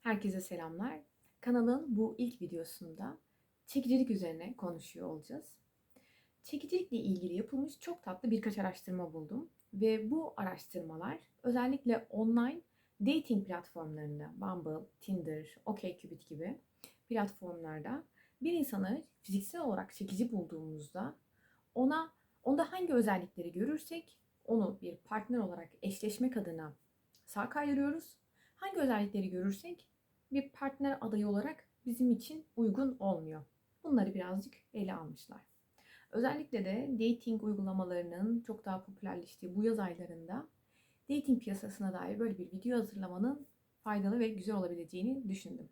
Herkese selamlar. Kanalın bu ilk videosunda çekicilik üzerine konuşuyor olacağız. Çekicilikle ilgili yapılmış çok tatlı birkaç araştırma buldum ve bu araştırmalar özellikle online dating platformlarında Bumble, Tinder, OkCupid gibi platformlarda bir insanı fiziksel olarak çekici bulduğumuzda ona onda hangi özellikleri görürsek onu bir partner olarak eşleşmek adına sağ kaydırıyoruz. Hangi özellikleri görürsek bir partner adayı olarak bizim için uygun olmuyor. Bunları birazcık ele almışlar. Özellikle de dating uygulamalarının çok daha popülerleştiği bu yaz aylarında dating piyasasına dair böyle bir video hazırlamanın faydalı ve güzel olabileceğini düşündüm.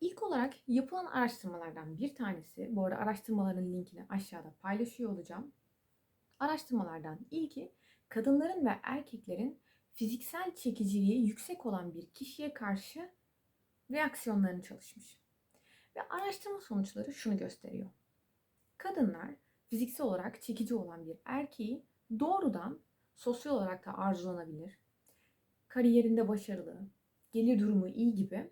İlk olarak yapılan araştırmalardan bir tanesi, bu arada araştırmaların linkini aşağıda paylaşıyor olacağım. Araştırmalardan ilki kadınların ve erkeklerin fiziksel çekiciliği yüksek olan bir kişiye karşı reaksiyonlarını çalışmış. Ve araştırma sonuçları şunu gösteriyor. Kadınlar fiziksel olarak çekici olan bir erkeği doğrudan sosyal olarak da arzulanabilir, kariyerinde başarılı, gelir durumu iyi gibi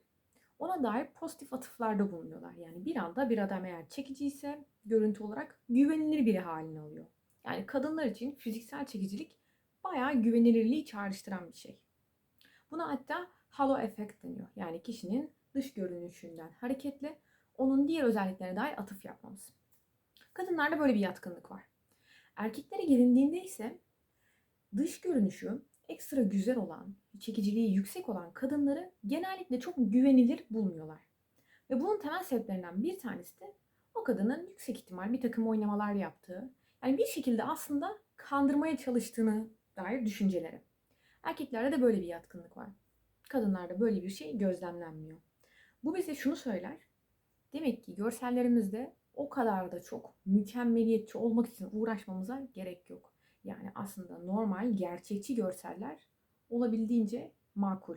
ona dair pozitif atıflarda bulunuyorlar. Yani bir anda bir adam eğer çekici ise görüntü olarak güvenilir biri haline alıyor. Yani kadınlar için fiziksel çekicilik bayağı güvenilirliği çağrıştıran bir şey. Buna hatta halo efekt deniyor. Yani kişinin dış görünüşünden hareketle onun diğer özelliklerine dair atıf yapmamız. Kadınlarda böyle bir yatkınlık var. Erkeklere gelindiğinde ise dış görünüşü ekstra güzel olan, çekiciliği yüksek olan kadınları genellikle çok güvenilir bulmuyorlar. Ve bunun temel sebeplerinden bir tanesi de o kadının yüksek ihtimal bir takım oynamalar yaptığı, yani bir şekilde aslında kandırmaya çalıştığını dair düşünceleri. Erkeklerde de böyle bir yatkınlık var. Kadınlarda böyle bir şey gözlemlenmiyor. Bu bize şunu söyler. Demek ki görsellerimizde o kadar da çok mükemmeliyetçi olmak için uğraşmamıza gerek yok. Yani aslında normal, gerçekçi görseller olabildiğince makul.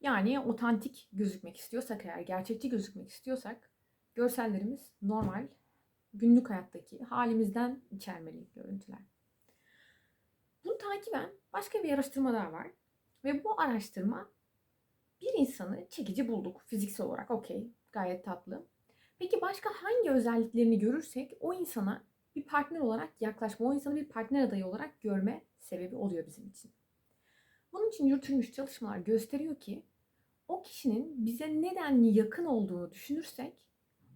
Yani otantik gözükmek istiyorsak eğer, gerçekçi gözükmek istiyorsak görsellerimiz normal, günlük hayattaki halimizden içermeli görüntüler. Bunu takiben başka bir araştırma daha var. Ve bu araştırma bir insanı çekici bulduk fiziksel olarak. Okey, gayet tatlı. Peki başka hangi özelliklerini görürsek o insana bir partner olarak yaklaşma, o insanı bir partner adayı olarak görme sebebi oluyor bizim için. Bunun için yürütülmüş çalışmalar gösteriyor ki o kişinin bize nedenli yakın olduğunu düşünürsek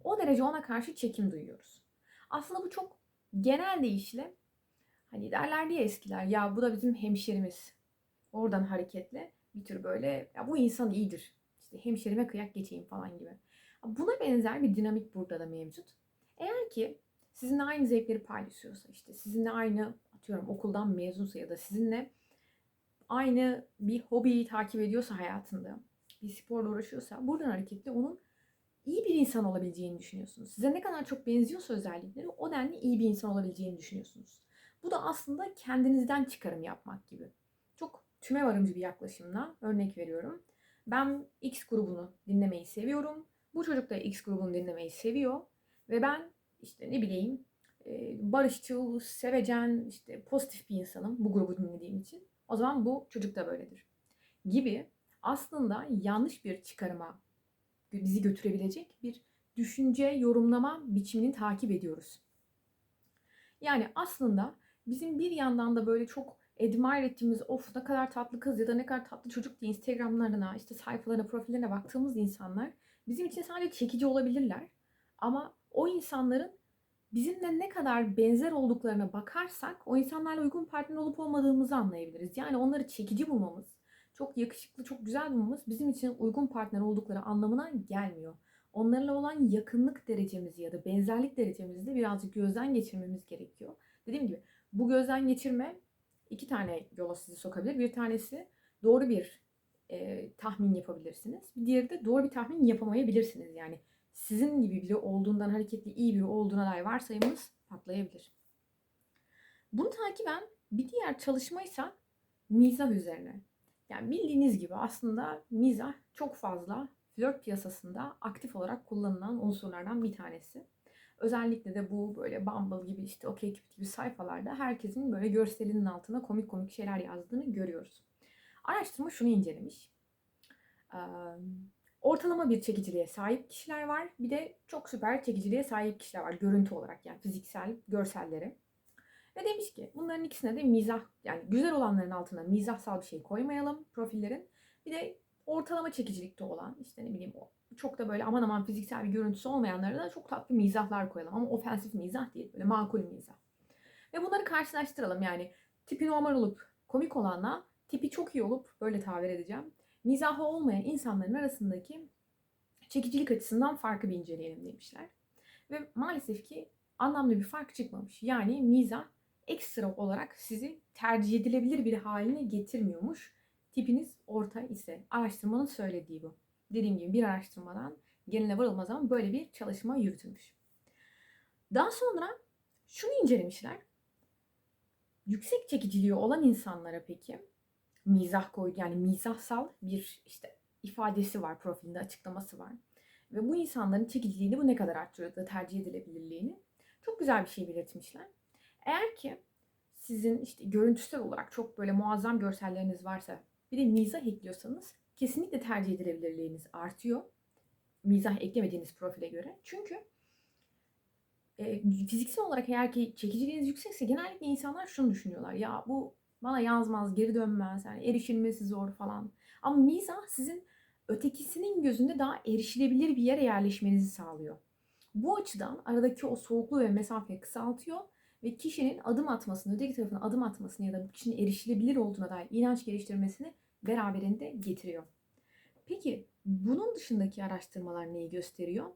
o derece ona karşı çekim duyuyoruz. Aslında bu çok genel deyişle hani derler diye eskiler ya bu da bizim hemşerimiz. Oradan hareketle bir tür böyle ya bu insan iyidir. İşte hemşerime kıyak geçeyim falan gibi. Buna benzer bir dinamik burada da mevcut. Eğer ki sizinle aynı zevkleri paylaşıyorsa işte sizinle aynı atıyorum okuldan mezunsa ya da sizinle aynı bir hobiyi takip ediyorsa hayatında bir sporla uğraşıyorsa buradan hareketle onun iyi bir insan olabileceğini düşünüyorsunuz. Size ne kadar çok benziyorsa özellikleri o denli iyi bir insan olabileceğini düşünüyorsunuz. Bu da aslında kendinizden çıkarım yapmak gibi. Çok tüme varımcı bir yaklaşımla örnek veriyorum. Ben X grubunu dinlemeyi seviyorum. Bu çocuk da X grubunu dinlemeyi seviyor. Ve ben işte ne bileyim barışçıl, sevecen, işte pozitif bir insanım bu grubu dinlediğim için. O zaman bu çocuk da böyledir. Gibi aslında yanlış bir çıkarıma bizi götürebilecek bir düşünce, yorumlama biçimini takip ediyoruz. Yani aslında bizim bir yandan da böyle çok admire ettiğimiz of ne kadar tatlı kız ya da ne kadar tatlı çocuk diye Instagram'larına, işte sayfalarına, profillerine baktığımız insanlar bizim için sadece çekici olabilirler. Ama o insanların bizimle ne kadar benzer olduklarına bakarsak o insanlarla uygun partner olup olmadığımızı anlayabiliriz. Yani onları çekici bulmamız, çok yakışıklı, çok güzel bulmamız bizim için uygun partner oldukları anlamına gelmiyor. Onlarla olan yakınlık derecemizi ya da benzerlik derecemizi de birazcık gözden geçirmemiz gerekiyor. Dediğim gibi bu gözden geçirme iki tane yola sizi sokabilir. Bir tanesi doğru bir e, tahmin yapabilirsiniz. Bir diğeri de doğru bir tahmin yapamayabilirsiniz. Yani sizin gibi biri olduğundan hareketli iyi biri olduğuna dair varsayımınız patlayabilir. Bunu takiben bir diğer çalışmaysa mizah üzerine. Yani bildiğiniz gibi aslında mizah çok fazla flört piyasasında aktif olarak kullanılan unsurlardan bir tanesi. Özellikle de bu böyle Bumble gibi işte OkCupid gibi sayfalarda herkesin böyle görselinin altına komik komik şeyler yazdığını görüyoruz. Araştırma şunu incelemiş. Ortalama bir çekiciliğe sahip kişiler var. Bir de çok süper çekiciliğe sahip kişiler var. Görüntü olarak yani fiziksel, görsellere. Ve demiş ki bunların ikisine de mizah yani güzel olanların altına mizahsal bir şey koymayalım profillerin. Bir de ortalama çekicilikte olan işte ne bileyim o çok da böyle aman aman fiziksel bir görüntüsü olmayanlara da çok tatlı mizahlar koyalım. Ama ofensif mizah değil böyle makul mizah. Ve bunları karşılaştıralım yani tipi normal olup komik olanla tipi çok iyi olup böyle tabir edeceğim. Mizahı olmayan insanların arasındaki çekicilik açısından farkı bir inceleyelim demişler. Ve maalesef ki anlamlı bir fark çıkmamış. Yani mizah ekstra olarak sizi tercih edilebilir bir haline getirmiyormuş. Tipiniz orta ise araştırmanın söylediği bu. Dediğim gibi bir araştırmadan geline varılmaz ama böyle bir çalışma yürütülmüş. Daha sonra şunu incelemişler. Yüksek çekiciliği olan insanlara peki mizah koydu yani mizahsal bir işte ifadesi var profilinde açıklaması var. Ve bu insanların çekiciliğini bu ne kadar arttırıyor da tercih edilebilirliğini çok güzel bir şey belirtmişler. Eğer ki sizin işte görüntüsel olarak çok böyle muazzam görselleriniz varsa bir de mizah ekliyorsanız kesinlikle tercih edilebilirliğiniz artıyor. Mizah eklemediğiniz profile göre. Çünkü e, fiziksel olarak eğer ki çekiciliğiniz yüksekse genellikle insanlar şunu düşünüyorlar. Ya bu bana yazmaz, geri dönmez, yani erişilmesi zor falan. Ama mizah sizin ötekisinin gözünde daha erişilebilir bir yere yerleşmenizi sağlıyor. Bu açıdan aradaki o soğukluğu ve mesafeyi kısaltıyor ve kişinin adım atmasını, öteki tarafına adım atmasını ya da bu kişinin erişilebilir olduğuna dair inanç geliştirmesini beraberinde getiriyor. Peki bunun dışındaki araştırmalar neyi gösteriyor?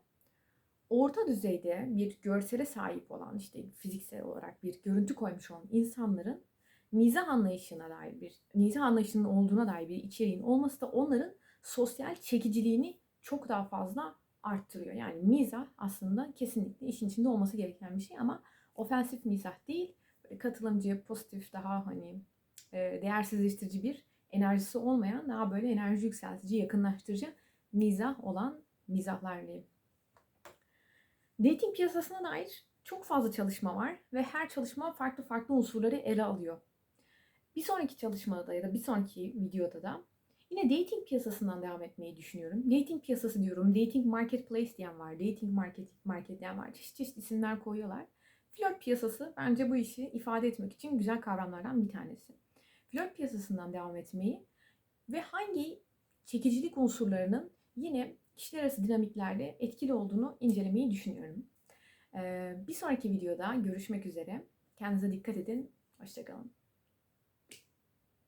Orta düzeyde bir görsele sahip olan işte fiziksel olarak bir görüntü koymuş olan insanların mizah anlayışına dair bir mizah anlayışının olduğuna dair bir içeriğin olması da onların sosyal çekiciliğini çok daha fazla arttırıyor. Yani mizah aslında kesinlikle işin içinde olması gereken bir şey ama ofensif mizah değil, katılımcı, pozitif, daha hani değersizleştirici bir enerjisi olmayan, daha böyle enerji yükseltici, yakınlaştırıcı mizah olan mizahlar diyeyim. Dating piyasasına dair çok fazla çalışma var ve her çalışma farklı farklı unsurları ele alıyor. Bir sonraki çalışmada ya da bir sonraki videoda da yine dating piyasasından devam etmeyi düşünüyorum. Dating piyasası diyorum, dating marketplace diyen var, dating market, market diyen var. Çeşit çeşit isimler koyuyorlar. Flört piyasası bence bu işi ifade etmek için güzel kavramlardan bir tanesi. Flört piyasasından devam etmeyi ve hangi çekicilik unsurlarının yine kişiler arası dinamiklerde etkili olduğunu incelemeyi düşünüyorum. Bir sonraki videoda görüşmek üzere. Kendinize dikkat edin. Hoşçakalın.